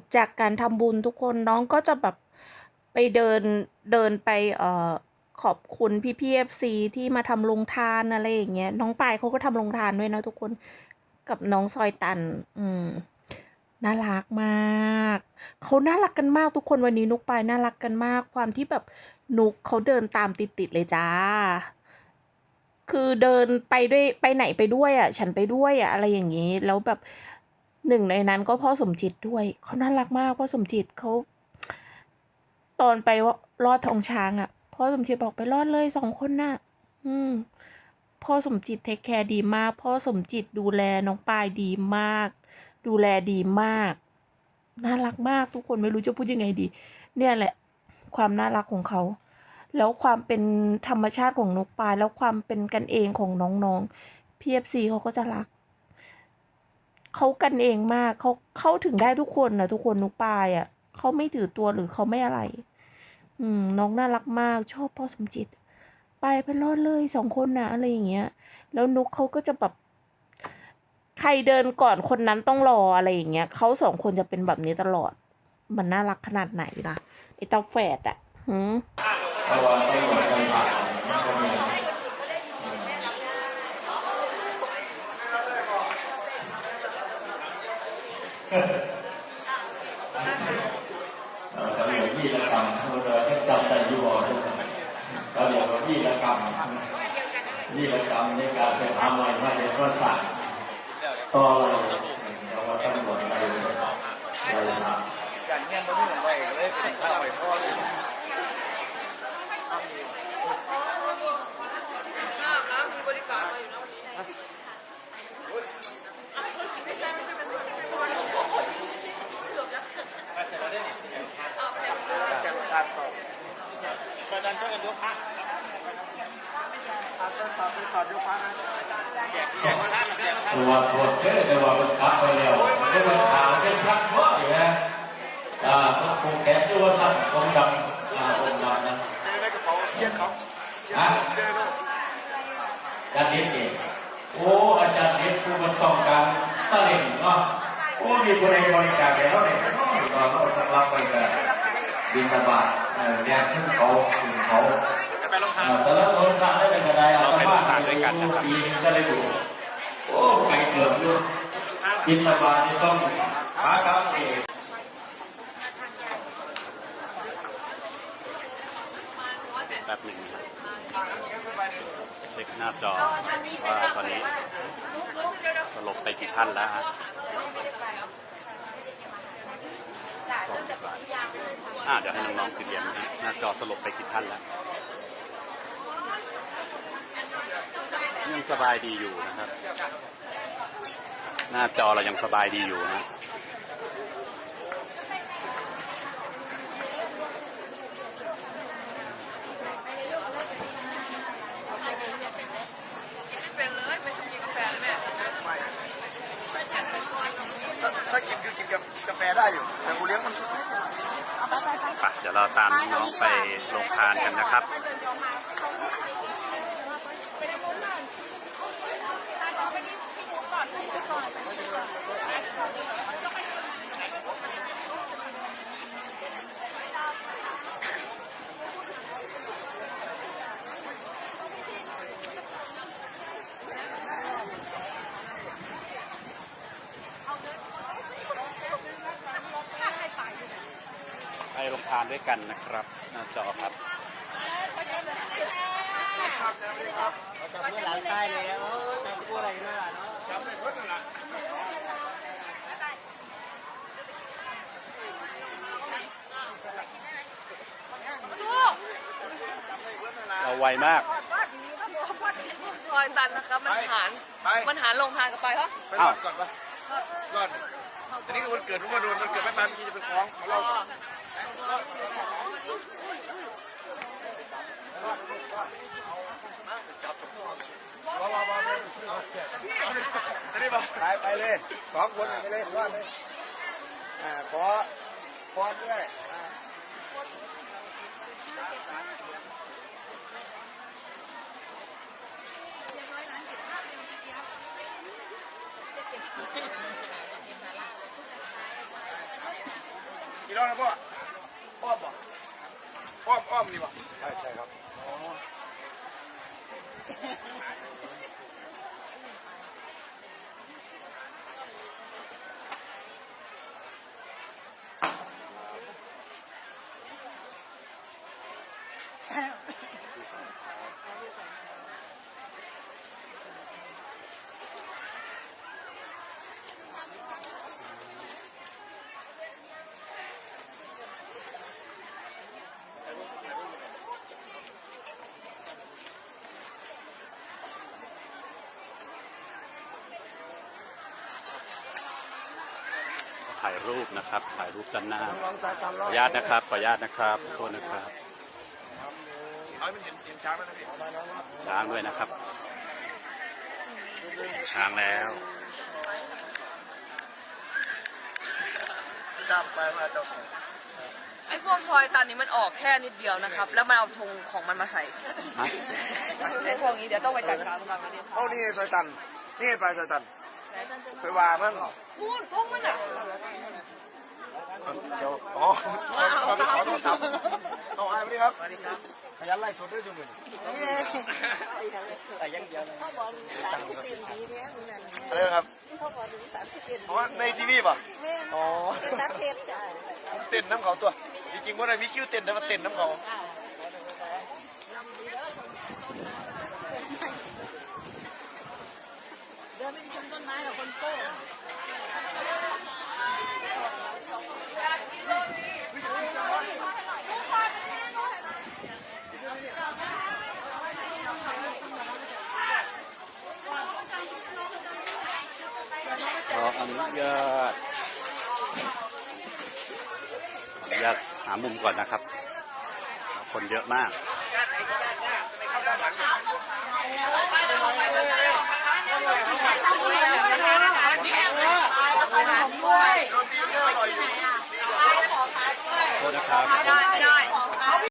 บจากการทำบุญทุกคนน้องก็จะแบบไปเดินเดินไปเอ่อขอบคุณพี่พีเอฟซีที่มาทำลงทานอะไรอย่างเงี้ยน้องปายเขาก็ทำลงทานด้วยนะทุกคนกับน้องซอยตัน อืมน่ารักมาก เขาน่ารักกันมากทุกคนวันนี้นุกปายน่ารักกันมาก ความที่แบบนุกเขาเดินตามติดๆเลยจ้า คือเดินไปด้วยไปไหนไปด้วยอะ ฉันไปด้วยอะ อะไรอย่างนี้ แล้วแบบ หนึ่งในนั้นก็พ่อสมจิตด้วยเขาน่ารักมากพ่อสมจิตเขาตอนไปรอดทองช้างอะพ่อสมจิตบอกไปรอดเลยสองคนน่ะ อืม พ่อสมจิตเทคแคร์ดีมาก พ่อสมจิตดูแลน้องปายดีมาก ดูแลดีมาก น่ารักมากทุกคนไม่รู้จะพูดยังไงดี เนี่ยแหละ ความน่ารักของเขาแล้วความเป็นธรรมชาติของนกปลายแล้วความเป็นกันเองของน้องๆพีเอฟซีเขาก็จะรัก เขากันเองมากเขาเข้าถึงได้ทุกคนนะทุกคนนุกปลายอะเขาไม่ถือตัวหรือเขาไม่อะไร อืม น้องน่ารักมาก ชอบพ่อสมจิต ไปไปรอดเลยสองคนนะอะไรอย่างเงี้ย แล้วนุกเขาก็จะแบบใครเดินก่อนคนนั้นต้องรออะไรอย่างเงี้ยเขาสองคนจะเป็นแบบนี้ตลอด มันน่ารักขนาดไหนล่ะไอ้ตาแฝดอะหืม เพราะว่าตำรวจกันผ่านมันก็มีเอ่อเขาเรียกวีรกรรมเขาเรียกให้จำได้อยี่ห้อทุกคนเขาเรี ยกว่าวีรกรรมวีรกรรมในการไปทำอะไรมาเรียนก็สั่งต่ออะไรเราก็ตำรวจไปเลยครับการเงี้ยมันไม่เหมือนไว้เลยเป็นข้าวไว้พ่อเลยกานต่อช่วยกันช่วยกันยกพระ ตัวปวดเท่แต่ว่ามันพักไปแล้วไม่เป็นขาวเป็นพักเพราะอยู่นะอ่าต้องคงแขนตัวสั้นองดำอ่าองดำนะจอในกระเป๋าเสียนเขาเสียนเสียนอาจารย์เด็ดเองโอ้อาจารย์เด็ดผู้มันต้องการสลิงเนาะโอ้มีคนในบริการแล้วเนี่ยเราเราสักรับไปกันบินตาบาทเออแยขึ้นเขาขึ้นเขา ไปลงทานแต่แล้วโดนสั่งได้เป็นกระไดเอาไปบ้านด้วยกันนะครับปีก็ได้ดูโอ้ไปเกือบด้วยบินตบาทนี่ต้องขาครับเองแป๊บหนึ่งเช็คหน้าจอว่าตอนนี้สลบไปกี่ท่านแล้วฮะอ่าเดี๋ยวให้น้องๆติดเรียนนะฮะหน้าจอสลบไปกี่ท่านแล้ว ยังสบายดีอยู่นะครับ หน้าจอเรายังสบายดีอยู่นะเป็นเลยไม่ชอบกินกาแฟเลยแม่ถ้ากินคือกินกับกาแฟได้อยู่ แต่กูเลี้ยงมันไปเดี๋ยวเราตามน้องๆไปลงทานกันนะครับ ไปลงทานด้วยกันนะครับหน้าจอครับ หลังใต้แล้วจำกูอะไรนั่นแหละเนาะจำได้เพิ่นน่ะเราไวมาก ซอยตันนะครับมันหารมันหารลงทางกับไปปะไปรอดก่อนปะรอดอันนี้ก็วันเกิดทุกวันโดนวันเกิดไม่มาเมื่อกี้จะเป็นฟ้องมาเล่าก่อนอันนี้บอก ไปไปเลยสองคนไปเลยรอดเลยอ่าขอพรด้วยอ่ายวนะพ่ออมบ่อ้อมอ้อมนี่บ่ใช่ใช่ครับ ถ่ายรูปนะครับ ถ่ายรูปด้านหน้าลองสายตาขลอออนุญาตนะครับ ขออนุญาตนะครับขอโทษนะครับ เอาให้มันเห็นเห็นช้างแล้วนะพี่ช้างด้วยนะครับ ช้างแล้วตามไปมาเจ้าของไอ้พวกซอยตันนี้มันออกแค่นิดเดียวนะครับ แล้วมันเอาธงของมันมาใส่ฮะ ไอ้พวกนี้เดี๋ยวต้องไปจัดการกันนะเนี่ย เอานี่ไงซอยตัน นี่ไงปลายซอยตัน ไปว่ามันพูดธงมันอะเจ้าอ๋อเอาไปขอโทษครับเอาไอ้สวัสดีครับขยันไล่สดด้วยจุ่มเลยแต่ยังเดียวเลยอะไรนะครับอ๋อในทีวีป่ะอ๋อเต้นน้ำเขาตัวจริงๆว่าอะไรมีคิวเต้นแต่ว่าเต้นน้ำเขา อนุญาตออาตหามุมก่อนนะครับ คนเยอะมากโทษนะครับ